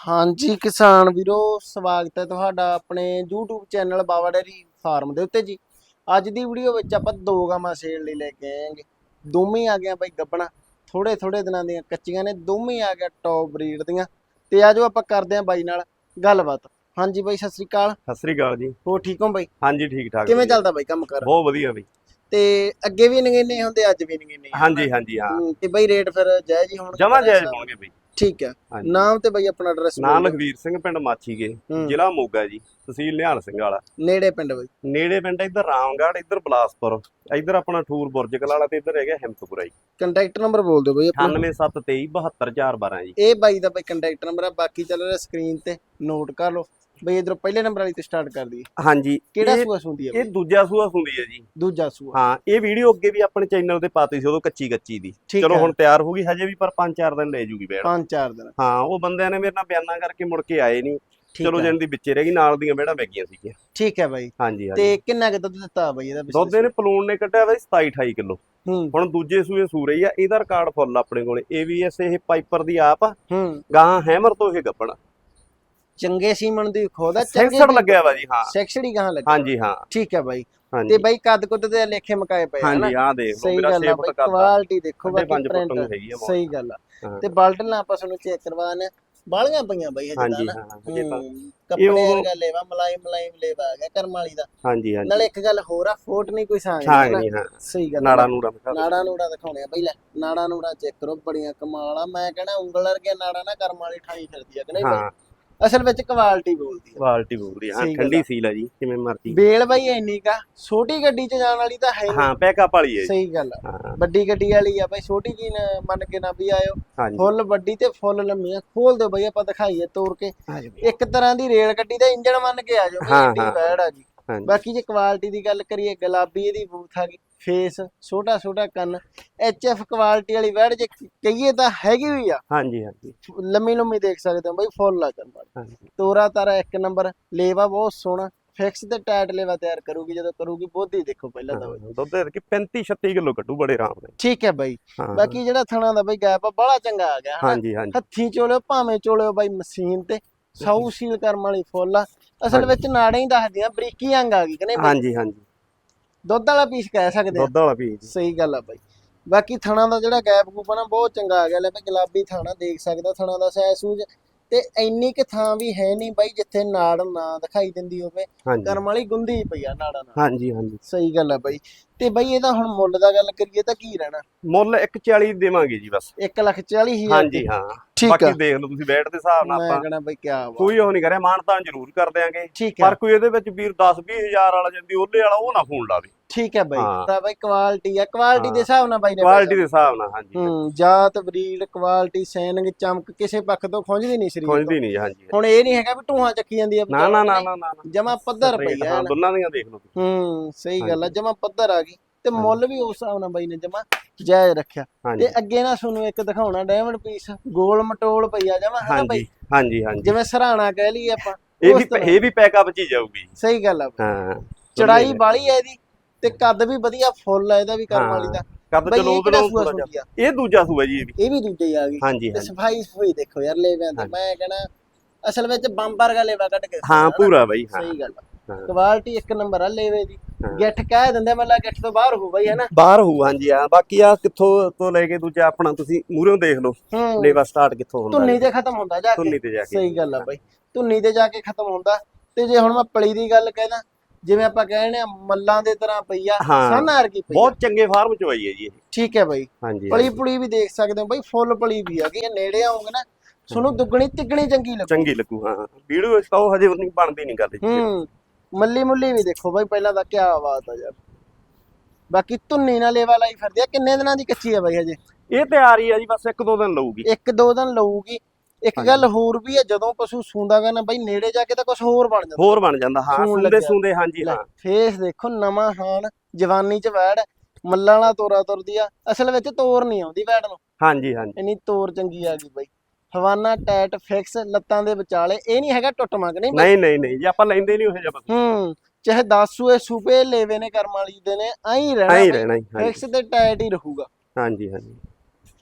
ਹਾਂਜੀ ਕਿਸਾਨ ਵੀਰੋ ਸਵਾਗਤ ਹੈ ਤੁਹਾਡਾ ਆਪਣੇ YouTube channel Bawa dairy farm ਦੇ ਉੱਤੇ ਜੀ। ਅੱਜ ਦੀ ਵੀਡੀਓ ਵਿੱਚ ਆਪਾਂ ਦੋ ਗਾਵਾਂ ਸੇਲ ਲਈ ਲੈ ਕੇ ਆਏਗੇ ਦੋਵੇਂ ਆ ਗਿਆ ਬਾਈ ਗੱਬਣਾ। ਥੋੜੇ ਥੋੜੇ ਦਿਨਾਂ ਦੀਆਂ ਕੱਚੀਆਂ ਨੇ ਦੋਵੇਂ ਆ ਗਿਆ ਟੌਪ ਬਰੀਡ ਦੀਆਂ। ਤੇ ਆਜੋ ਆਪਾਂ ਕਰਦੇ ਆਂ ਬਾਈ ਨਾਲ ਗੱਲਬਾਤ। ਹਾਂਜੀ ਬਾਈ ਸਤਿ ਸ੍ਰੀ ਅਕਾਲ। ਸਤਿ ਸ੍ਰੀ ਅਕਾਲ ਜੀ। ਹੋ ਠੀਕ ਹੋ ਬਾਈ? ਹਾਂਜੀ ਠੀਕ ਠਾਕ ਕਿਵੇਂ। ਚੱਲਦਾ ਬਾਈ ਕੰਮ ਕਰ? ਬਹੁਤ ਵਧੀਆ ਬਈ। ਤੇ ਅੱਗੇ ਵੀ ਨਗੇਨੇ ਹੁੰਦੇ ਅੱਜ ਵੀ ਨਗੇਨੇ? ਹਾਂਜੀ ਹਾਂਜੀ ਹਾਂ। ਤੇ ਬਾਈ ਰੇਟ ਫਿਰ ਜਾਇਜ਼ ਹੀ ਹੋਣਗੇ ਜਮਾ ਜਾਇਜ਼? ਹੋਣਗੇ ਬਈ। ਠੀਕ ਹੈ। ਹਾਂਜੀ। ਨਾਮ ਤੇ ਬਾਈ ਆਪਣਾ ਐਡਰੈਸ ਨਾਮ ਲਖਵੀਰ ਸਿੰਘ ਪਿੰਡ ਮਾਛੀਗੇ ਹੂੰ। ਜ਼ਿਲ੍ਹਾ ਮੋਗਾ ਜੀ ਤਹਿਸੀਲ ਨਿਹਾਲ ਸਿੰਘ ਵਾਲਾ। ਨੇੜੇ ਪਿੰਡ ਬਾਈ। ਨੇੜੇ ਪਿੰਡ ਇੱਧਰ ਰਾਮਗੜ੍ਹ ਇੱਧਰ ਬਲਾਸਪੁਰ ਇੱਧਰ ਆਪਣਾ ਠੂਰ ਬੁਰਜ ਕਲਾਲਾ ਤੇ ਇੱਧਰ ਹੈਗਾ ਹਿੰਮਤਪੁਰਾ ਜੀ। ਕੰਟੈਕਟ ਨੰਬਰ ਬੋਲ ਦਿਓ ਬਾਈ ਆਪਣਾ। 9723272412 ਜੀ। ਇਹ ਬਾਈ ਦਾ ਬਾਈ ਕੰਟੈਕਟ ਨੰਬਰ ਆ ਬਾਕੀ ਚੱਲ ਰਿਹਾ ਸਕਰੀਨ ਤੇ ਨੋਟ ਕਰ ਲਓ। ਬਈ ਇਧਰੋਂ ਪਹਿਲੇ ਨੰਬਰ ਵਾਲੀ ਤੇ ਸਟਾਰਟ ਕਰ ਦਈਏ। ਹਾਂਜੀ ਕਿਹੜਾ ਇਹ- ਸੂਆ ਸੁੰਦੀ ਹੈ ਇਹ ਦੂਜਾ ਸੂਆ ਹੁੰਦੀ ਹੈ ਜੀ। ਦੂਜਾ ਸੂਆ। ਹਾਂ ਇਹ ਵੀਡੀਓ ਅੱਗੇ ਵੀ ਆਪਣੇ ਚੈਨਲ ਤੇ ਪਾਤੀ ਸੀ ਉਦੋਂ ਕੱਚੀ ਕੱਚੀ ਦੀ। ਠੀਕ ਚਲੋ ਹੈ। ਹੁਣ ਤਿਆਰ ਹੋ ਗਈ ਹਜੇ ਵੀ ਪਰ 5-4 ਦਿਨ ਲੈ ਜੂਗੀ ਬੈੜ ਪੰਜ ਚਾਰ ਦਿਨ। ਹਾਂ ਉਹ ਬੰਦਿਆਂ ਨੇ ਮੇਰੇ ਨਾਲ ਬਿਆਨਾਂ ਕਰਕੇ ਮੁੜ ਕੇ ਆਏ ਨਹੀਂ। ਠੀਕ ਚਲੋ ਹੈ। ਜਣ ਦੀ ਵਿੱਚੇ ਰਹਿ ਗਈ ਨਾਲ ਦੀਆਂ ਬੈੜਾਂ ਵਗੀਆਂ ਸੀਗੀਆਂ। ਠੀਕ ਹੈ ਬਾਈ। ਹਾਂਜੀ ਹਾਂਜੀ। ਤੇ ਕਿੰਨਾ ਕੁ ਦੁੱਧ ਦਿੱਤਾ ਬਾਈ ਇਹਦਾ ਦੁੱਧ ਇਹਨੇ ਪਲੂਣ ਨੇ ਕੱਢਿਆ ਬਾਈ 27 28 ਕਿਲੋ। ਹੂੰ। ਹੁਣ ਦੂਜੇ ਸੂਏ ਸੂਰੇ ਹੀ ਆ ਇਹਦਾ ਰਿਕਾਰਡ ਫੁੱਲ ਆਪਣੇ ਕੋਲੇ। ਏਵੀਐਸ ਇਹ ਪਾਈਪਰ ਦੀ ਆਪ ਆ। ਹੂੰ। ਹੈਮਰ ਤੋਂ ਇਹ ਗੱਪਣ ਚੰਗੇ ਸੀਮਨ ਦੀ ਖੋਦਾ ਸੈਂਸਰ ਲੱਗਿਆ ਵਾ ਜੀ ਹਾਂ। ਸੈਕਸ਼ੜੀ ਕਹਾਂ ਲੱਗਾ ਹਾਂਜੀ ਹਾਂ। ਠੀਕ ਹੈ ਬਾਈ। ਤੇ ਬਾਈ ਕੱਦ ਕੁੱਦ ਦੇ ਲੇਖੇ ਮਕਾਏ ਪਏ ਆ ਨਾ ਹਾਂਜੀ ਆਹ ਦੇਖ ਲਓ ਮੇਰਾ ਗੱਲ 6 ਆ ਫੁੱਟ ਬਾਈ ਕਰਦਾ ਕੁਆਲਿਟੀ ਦੇਖੋ ਬਾਕੀ ਪ੍ਰਿੰਟ ਆ। ਸਹੀ ਗੱਲ ਆ। ਹਾਂ। ਤੇ ਬਾਲਟਨ ਆਪਾਂ ਤੁਹਾਨੂੰ ਚੈੱਕ ਕਰਵਾਣੇ ਬਾਲੀਆਂ ਪਈਆਂ ਬਾਈ ਹਜੇ ਤਾਂ ਹਾਂ ਹਜੇ ਹੂੰ, ਕੱਪੜੇ ਵਰਗਾ ਲੇਵਾ ਮਲਾਈ ਮਲਾਈ ਲੇਵਾ ਆ ਗਿਆ ਕਰਮ ਵਾਲੀ ਦਾ। ਹਾਂਜੀ ਹਾਂਜੀ। ਨਾਲ ਇੱਕ ਗੱਲ ਹੋਰ ਆ ਫੋਟ ਨਹੀਂ ਕੋਈ ਸਾਂਗ ਹਾਂ ਨਹੀਂ ਹਾਂ। ਸਹੀ ਗੱਲ ਆ। ਨਾੜਾ ਨੂੜਾ। ਨਾੜਾ ਨੂੜਾ ਦਿਖਾਉਣੇ ਆ ਬਈ ਲੈ ਨਾੜਾ ਨੂੜਾ ਚੈੱਕ ਕਰੋ ਬੜੀਆਂ ਕਮਾਲ ਆ। ਮੈਂ ਕਹਿੰਦਾ ਉਂਗਲ ਵਰਗੇ ਨਾੜਾ ਨਾ ਕਰਮ ਵਾਲੀ ਠਾਈ ਫਿਰਦੀ ਆ ਕਿ ਨਹੀਂ ਹਾਂ। ਅਸਲ ਵਿੱਚ ਕੁਆਲਿਟੀ ਬੋਲਦੀ ਆ। ਕੁਆਲਿਟੀ ਬੋਲਦੀ ਹਾਂ ਸਹੀ ਗੱਲ ਠੰਡੀ ਆ। ਸੀਲ ਆ ਜੀ ਕਿਵੇਂ ਮਰਜ਼ੀ। ਬੇਲ ਬਾਈ ਇੰਨੀ ਕਾ ਛੋਟੀ ਗੱਡੀ 'ਚ ਜਾਣ ਵਾਲੀ ਤਾਂ ਹੈ ਨੀ। ਹਾਂ ਪੈਕਅਪ ਵਾਲੀ ਹੈ ਜੀ। ਸਹੀ ਗੱਲ ਆ। ਹਾਂ। ਵੱਡੀ ਗੱਡੀ ਵਾਲੀ ਆ ਬਈ ਛੋਟੀ ਜੀ ਨੇ ਮੰਨ ਕੇ ਨਾ ਵੀ ਆਇਓ। ਹਾਂਜੀ। ਫੁੱਲ ਵੱਡੀ ਤੇ ਫੁੱਲ ਲੰਮੀ ਆ। ਖੋਲ ਦਿਓ ਬਈ ਆਪਾਂ ਦਿਖਾਈਏ ਤੋੜ ਕੇ। ਇੱਕ ਤਰ੍ਹਾਂ ਦੀ ਰੇਲ ਗੱਡੀ ਦਾ ਇੰਜਣ ਮੰਨ ਕੇ ਆ ਜਾਓ ਹਾਂ, ਏਡੀ ਹਾਂ। ਵੈੜ ਆ ਜੀ। ਹਾਂਜੀ। ਬਾਕੀ ਜੇ ਕੁਆਲਿਟੀ ਦੀ ਗੱਲ ਕਰੀਏ ਗੁਲਾਬੀ ਇਹਦੀ ਬੂਥ ਆ ਗਈ। ਫੇਸ ਛੋਟਾ ਛੋਟਾ ਕੰਨ ਐਫ ਕੁਆਲਿਟੀ ਵਾਲੀ ਵੈੜ ਜੇ ਕਹੀਏ ਤਾਂ ਹੈਗੀ ਹੋਈ ਆ। ਹਾਂਜੀ ਹਾਂਜੀ। ਲੰਮੀ ਲੰਮੀ ਦੇਖ ਸਕਦੇ ਹੋ ਬਈ ਫੁੱਲ ਕੰਨ ਹਾਂਜੀ। ਤੋਰਾ ਤਾਰਾ ਇੱਕ ਨੰਬਰ ਲੇਵਾ ਬਹੁਤ ਸੋਹਣਾ ਫਿਕਸ ਤੇ ਟਾਈਟ ਲੇਵਾ ਤਿਆਰ ਕਰੂਗੀ ਜਦੋਂ ਕਰੂਗੀ ਬੋਧੀ ਦੇਖੋ ਪਹਿਲਾਂ ਤਾਂ ਦੁੱਧ ਦੇ ਕਿ 35 36 ਕਿਲੋ ਕੱਢੂ ਬੜੇ ਆਰਾਮ ਨਾਲ। ਠੀਕ ਹੈ ਬਾਈ। ਬਾਕੀ ਜਿਹੜਾ ਥਣਾ ਦਾ ਬਈ ਗੈਪ ਆ ਬੜਾ ਚੰਗਾ ਆ ਗਿਆ ਹਾਂਜੀ ਹਾਂਜੀ। ਹੱਥੀ ਚੋਲਿਓ ਭਾਵੇਂ ਚੋਲਿਓ ਬਾਈ ਮਸ਼ੀਨ ਤੇ ਸੌ ਸੀਲ ਕਰਮ ਵਾਲੀ ਫੁੱਲ ਆ। ਅਸਲ ਵਿੱਚ ਨਾੜਾਂ ਹੀ ਦੱਸਦੀਆਂ ਬਰੀਕੀ ਅੰਗ ਆ ਗਈ ਕਿ ਨਹੀਂ? ਹਾਂਜੀ ਹਾਂਜੀ। ਦੁੱਧ ਵਾਲਾ ਪੀਸ ਕਹਿ ਸਕਦੇ ਆ। ਦੁੱਧ ਵਾਲਾ ਪੀ ਜੀ ਸਹੀ ਗੱਲ ਆ ਬਾਈ। ਬਾਕੀ ਥਣਾ ਦਾ ਜਿਹੜਾ ਗੈਪ ਗੂਪ ਨਾ ਬਹੁਤ ਚੰਗਾ ਆ ਗਿਆ। ਲੈ ਬਈ ਗੁਲਾਬੀ ਥਾਣਾ ਦੇਖ ਸਕਦਾ। ਥਣਾ ਦਾ ਸੈਜ ਸੂਜ ਤੇ ਇੰਨੀ ਕਿ ਥਾਂ ਵੀ ਹੈ ਨਹੀਂ ਬਾਈ ਜਿੱਥੇ ਨਾੜ ਨਾ ਦਿਖਾਈ ਦਿੰਦੀ ਹੋਵੇ। ਕਰਮ ਵਾਲੀ ਗੁੰਦੀ ਪਈ ਆ ਨਾੜਾਂ ਨਾਲ। ਹਾਂਜੀ ਹਾਂਜੀ। ਸਹੀ ਗੱਲ ਆ ਬਾਈ। ਤੇ ਬਾਈ ਇਹਦਾ ਹੁਣ ਮੁੱਲ ਦਾ ਗੱਲ ਕਰੀਏ ਤਾਂ ਕੀ ਰਹਿਣਾ? ਮੁੱਲ 140 ਦੇਵਾਂਗੇ ਜੀ ਬਸ। 1 ਲੱਖ 40 ਹਜ਼ਾਰ ਹਾਂਜੀ ਹਾਂ। ਠੀਕ ਬਾਕੀ ਦੇਖ ਲਓ ਤੁਸੀਂ ਬੈਠ ਦੇ ਹਿਸਾਬ ਨਾਲ ਮੈਂ ਆਪਾਂ। ਕਹਣਾ ਬਾਈ ਕਿਆ ਵਾ ਕੋਈ ਉਹ ਨਹੀਂ ਕਰਿਆ ਮਾਨਤਾਨ ਜ਼ਰੂਰ ਕਰ ਦਿਆਂਗੇ। ਪਰ ਕੋਈ ਇਹਦੇ ਵਿੱਚ ਵੀਰ 10 20 ਹਜ਼ਾਰ ਵਾਲਾ ਜਾਂਦੀ ਉਹਲੇ ਵਾਲਾ ਉਹ ਨਾ ਫੋਨ ਲਾਵੇ। ਠੀਕ ਹੈ ਬਾਈ। ਹਾਂ। ਤਾਂ ਬਾਈ ਕੁਆਲਿਟੀ ਆ ਕੁਆਲਿਟੀ ਦੇ ਹਾਂ। ਹਿਸਾਬ ਨਾਲ ਬਾਈ ਨੇ ਕੁਆਲਿਟੀ ਦੇ ਹਿਸਾਬ ਨਾਲ ਹਾਂਜੀ। ਹੂੰ ਜਾਤ ਬਰੀਡ ਕੁਆਲਿਟੀ ਸੈਨਿੰਗ ਚਮਕ ਕਿਸੇ ਪੱਖ ਤੋਂ ਖੁੰਝਦੀ ਨਹੀਂ ਸਰੀਰ ਤੋਂ। ਖੁੰਝਦੀ ਨਹੀਂ ਹਾਂਜੀ। ਹੁਣ ਇਹ ਨਹੀਂ ਹੈਗਾ ਵੀ ਟੂਹਾਂ ਚੱਕੀ ਜਾਂਦੀ ਆ ਨਾ ਨਾ ਨਾ ਨਾ ਨਾ ਜਮਾ ਪੱਧਰ ਪਈ ਆ ਹਾਂ। ਦੋਨਾਂ ਦੀਆਂ ਦੇਖ ਲਓ ਤੁਸੀਂ। ਹੂੰ ਸਹੀ ਗੱਲ ਆ ਜਮਾ ਪੱਧਰ ਆ ਗਈ। ਤੇ। ਮੁੱਲ ਵੀ ਉਸ ਹਿਸਾਬ ਨਾਲ ਬਾਈ ਨੇ ਜਮਾ ਜਾਇਜ਼ ਰੱਖਿਆ। ਹਾਂਜੀ। ਤੇ ਅੱਗੇ ਨਾ ਤੁਹਾਨੂੰ ਇੱਕ ਦਿਖਾਉਣਾ ਡਾਇਮੰਡ ਪੀਸ ਗੋਲ ਮਟੋਲ ਪਈ ਆ ਜਮਾ ਹੈ ਨਾ ਬਾਈ? ਹਾਂਜੀ ਹਾਂਜੀ। ਹਾਂਜੀ ਜਿਵੇਂ ਸਰਾਣਾ ਕਹਿ ਲਈਏ ਆਪਾਂ ਇਹ ਉਸ ਵੀ ਤਰ੍ਹਾਂ। ਇਹ ਵੀ ਪੈਕਅਪ ਚ ਹੀ ਜਾਊਗੀ। ਸਹੀ ਗੱਲ ਆ ਬਾਈ। ਹਾਂ। ਚੜਾਈ ਬਾਲੀ ਆ ਇਹਦੀ। ਤੇ ਕੱਦ ਵੀ ਵਧੀਆ ਫੁੱਲ ਆ ਇਹਦਾ ਵੀ ਕਰਮ ਵਾਲੀ ਦਾ ਕੱਦ ਚਲੋ ਜਿਹਾ- ਇਹ ਦੂਜਾ ਸੂਆ ਜੀ ਇਹ ਵੀ। ਇਹ ਵੀ ਦੂਜੇ ਹੀ ਆ ਗਈ ਹਾਂਜੀ ਤੇ ਹਾਂਜੀ। ਸਫ਼ਾਈ ਸਫ਼ਾਈ ਦੇਖੋ ਯਾਰ ਲੇਵਿਆਂ ਤੇ। ਮੈਂ ਕਹਣਾ ਅਸਲ ਵਿੱਚ ਬੰਬ ਵਰਗਾ ਲੇਵਾ ਕੱਢ ਕੇ ਹਾਂ ਪੂਰਾ ਬਾਈ ਹਾਂ। ਸਹੀ ਗੱਲ ਹਾਂ। ਕੁਆਲਿਟੀ ਇੱਕ ਨੰਬਰ ਆ ਲੇਵੇ ਦੀ। ਹਾਂ। ਗਿੱਠ ਕਹਿ ਦਿੰਦੇ ਮੱਲਾ ਗਿੱਠ ਤੋਂ ਬਾਹਰ ਹੋ ਬਈ ਹੈ ਨਾ ਬਾਹਰ ਹੋਊ ਹਾਂਜੀ ਆ ਬਾਕੀ ਆ ਕਿੱਥੋਂ ਤੋਂ ਲੈ ਕੇ ਦੂਜਾ ਆਪਣਾ ਤੁਸੀਂ ਮੂਹਰੇੋਂ ਦੇਖ ਲਓ। ਹੂੰ। ਲੇਵਾ ਸਟਾਰਟ ਕਿੱਥੋਂ ਹੁੰਦਾ ਧੁੰਨੀ ਤੇ ਖਤਮ ਹੁੰਦਾ ਜਾ ਕੇ। ਧੁੰਨੀ ਤੇ ਜਾ ਕੇ। ਸਹੀ ਗੱਲ ਆ ਬਾਈ। ਧੁੰਨੀ ਤੇ ਜਾ ਕੇ ਖਤਮ ਹੁੰਦਾ। ਤੇ ਜੇ ਹੁਣ ਮੈਂ ਪਲੀ ਦੀ ਗੱਲ ਕਹਿਦਾ ਜਿਵੇਂ ਆਪਾਂ ਕਹਿੰਦੇ ਆ ਮੱਲਾਂ ਦੇ ਤਰ੍ਹਾਂ ਪਈ ਆ ਹਾਂ। ਕੀ ਪਈ ਆ। ਬਹੁਤ ਚੰਗੇ ਫਾਰਮ ਚ ਆਈ ਹੈ ਜੀ ਇਹ। ਠੀਕ ਹੈ ਬਾਈ। ਹਾਂਜੀ ਪਲੀ ਪੁਲੀ ਵੀ ਦੇਖ ਸਕਦੇ ਹੋ ਬਾਈ ਫੁੱਲ ਪਲੀ ਵੀ ਆ ਗਈ ਇਹ ਨੇੜੇ ਆਉਂਗੇ ਨਾ ਤੁਹਾਨੂੰ ਦੁੱਗਣੀ ਤਿੱਗਣੀ ਚੰਗੀ ਲੱਗੂ। ਚੰਗੀ ਲੱਗੂ ਹਾਂ ਵੀਡੀਓ ਇਸ ਤਾਂ ਹਜੇ ਨਹੀਂ ਬਣਦੀ ਨਹੀਂ ਗੱਲ ਜੀ ਹੂੰ ਮੱਲੀ ਮੁੱਲੀ ਵੀ ਦੇਖੋ ਬਾਈ ਪਹਿਲਾਂ ਤਾਂ ਕੀ ਬਾਤ ਆ ਯਾਰ। ਬਾਕੀ ਧੁੰਨੀ ਨਾਲ ਲੇਵਾ ਲਾਈ ਫਿਰਦੀ ਆ ਕਿੰਨੇ ਦਿਨਾਂ ਦੀ ਕੱਚੀ ਆ ਬਾਈ ਹਜੇ? ਇਹ ਤਿਆਰੀ ਆ ਜੀ ਬਸ ਇੱਕ ਦੋ ਦਿਨ ਲਊਗੀ। ਇੱਕ ਦੋ ਦਿਨ ਲਊਗੀ। ਇੱਕ। ਗੱਲ ਹੋਰ ਵੀ ਆ ਜਦੋਂ ਪਸ਼ੂ ਸੂੰਦਾ ਗਾ ਨਾ ਬਾਈ ਨੇੜੇ ਜਾ ਕੇ ਤਾਂ ਕੁਝ ਹੋਰ ਬਣ ਜਾਂਦਾ। ਹੋਰ ਬਣ ਜਾਂਦਾ ਹਾਂ ਸੂਣ ਸੁੰਦੇ ਲੱਗਿਆ। ਸੁੰਦੇ ਹਾਂਜੀ ਹਾਂ। ਫੇਸ ਦੇਖੋ ਨਵਾਂ ਹਾਨ ਜਵਾਨੀ ਚ ਵੈੜ ਮੱਲਾਂ ਵਾਲਾ ਤੋਰਾ ਤੁਰਦੀ ਆ ਅਸਲ ਵਿੱਚ ਤੋਰ ਨਹੀਂ ਆਉਂਦੀ ਵੈੜ ਨੂੰ। ਹਾਂਜੀ ਹਾਂਜੀ। ਇੰਨੀ ਤੋਰ ਚੰਗੀ ਆ ਗਈ ਬਾਈ। ਹਵਾਨਾ ਟੈਟ ਫਿਕਸ ਲੱਤਾਂ ਦੇ ਵਿਚਾਲੇ ਇਹ ਨਹੀਂ ਹੈਗਾ ਟੁੱਟ ਮੰਗ ਨਹੀਂ। ਨਹੀਂ ਨਹੀਂ ਨਹੀਂ ਜੀ ਆਪਾਂ ਲੈਂਦੇ ਨਹੀਂ ਉਹ ਜਿਹਾ ਬਸ ਹੂੰ ਚਾਹੇ 10 ਸੂਏ ਸੂਪੇ ਲੈਵੇ ਨੇ ਕਰਮ ਵਾਲੀ ਦੇ ਨੇ ਰਹਿਣਾ ਐਂ ਹੀ ਬਾਈ। ਰਹਿਣਾ ਜੀ, ਹਾਂਜੀ। ਫਿਕਸ ਤੇ ਟਾਈਟ ਹੀ ਰਹੂਗਾ। ਹਾਂਜੀ ਹਾਂਜੀ।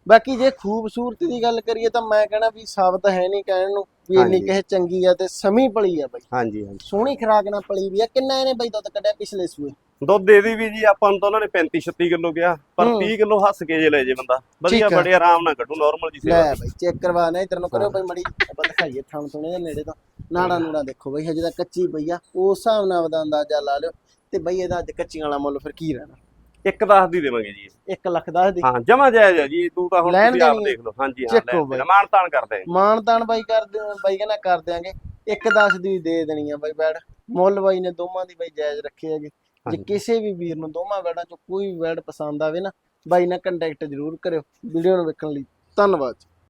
ਬਾਕੀ ਜੇ ਖੂਬਸੂਰਤੀ ਦੀ ਗੱਲ ਕਰੀਏ ਤਾਂ ਮੈਂ ਕਹਿਣਾ ਵੀ ਸਾਬਤ ਹੈ ਨਹੀਂ ਕਹਿਣ ਨੂੰ ਵੀ ਇੰਨੀ। ਕਿਸੇ ਚੰਗੀ ਆ ਤੇ ਸਮੀ ਪਲੀ ਆ ਬਾਈ। ਹਾਂਜੀ ਹਾਂਜੀ। ਸੋਹਣੀ ਖਰਾਕ ਨਾਲ ਪਲੀ ਵੀ ਆ। ਕਿੰਨਾ ਇਹਨੇ ਬਾਈ ਦੁੱਧ ਕੱਢਿਆ ਪਿਛਲੇ ਸੂਏ? ਦੁੱਧ ਦੇ ਦੀ ਵੀ ਜੀ ਆਪਾਂ ਨੂੰ ਤਾਂ ਉਹਨਾਂ ਨੇ 35 36 ਕਿਲੋ ਕਿਹਾ। ਪਰ ਹੂੰ। 30 ਕਿਲੋ ਹੱਸ ਕੇ ਜੇ ਲੈ ਜੇ ਬੰਦਾ। ਵਧੀਆ। ਬੜੇ ਆਰਾਮ ਨਾਲ ਕੱਢੂ ਨਾਰਮਲ ਜੀ ਲੈ ਸੇਵਾ ਬਾਈ ਚੈੱਕ ਕਰਵਾ ਨਾ ਇਧਰ ਨੂੰ ਕਰਿਓ ਬਾਈ ਮੜੀ। ਆਪਾਂ ਦਿਖਾਈਏ ਥਣ ਥੁਣੇ ਦੇ ਨੇੜੇ ਤੋਂ। ਨਾੜਾ ਨੂੜਾ ਦੇਖੋ ਬਾਈ ਹਜੇ ਤਾਂ ਕੱਚੀ ਪਈ ਆ। ਉਸ ਹਿਸਾਬ ਨਾਲ ਉਹਦਾ ਅੰਦਾਜ਼ਾ ਲਾ ਲਿਓ। ਤੇ ਬਾਈ ਇਹਦਾ ਅੱਜ ਕੱਚੀਆਂ ਵਾਲਾ ਮੁੱਲ ਫਿਰ ਕੀ ਰਹਿਣਾ? ਇੱਕ 10 ਦੀ ਦੇਵਾਂਗੇ ਜੀ। 1 ਲੱਖ ਦੱਸ ਦੀ। ਹਾਂ ਜਮਾ ਜਾਇਜ਼ ਹੈ ਜੀ ਤੂੰ ਤਾਂ ਹੁਣ ਲੈਣ ਤੁਸੀਂ ਆਪ ਦੇਣੀ। ਦੇਖ ਲਓ। ਹਾਂਜੀ ਹਾਂ ਚੱਕੋ ਲੈਣ ਬਾਈ। ਦੇਣਾ, ਮਾਣ ਤਾਣ ਕਰਦੇ ਹਾਂ ਮਾਨ ਤਾਨ ਬਾਈ ਕਰ ਦੇ ਬਾਈ ਕਹਿੰਦਾ ਕਰ ਦਿਆਂਗੇ। 1 10 ਦੀ ਦੇ ਦੇਣੀ ਆ ਬਾਈ ਬੈੜ ਮੁੱਲ ਬਾਈ ਨੇ ਦੋਵਾਂ ਦੀ ਬਾਈ ਜਾਇਜ਼ ਰੱਖੇ ਹੈਗੇ। ਜੇ ਹਾਂਜੀ। ਕਿਸੇ ਵੀ ਵੀਰ ਨੂੰ ਦੋਵਾਂ ਬੈੜਾਂ ਚੋਂ ਕੋਈ ਵੀ ਬੈੜ ਪਸੰਦ ਆਵੇ ਨਾ ਬਾਈ ਨਾਲ ਕੰਟੈਕਟ ਜ਼ਰੂਰ ਕਰਿਓ। ਵੀਡੀਓ ਨੂੰ ਵੇਖਣ ਲਈ ਧੰਨਵਾਦ।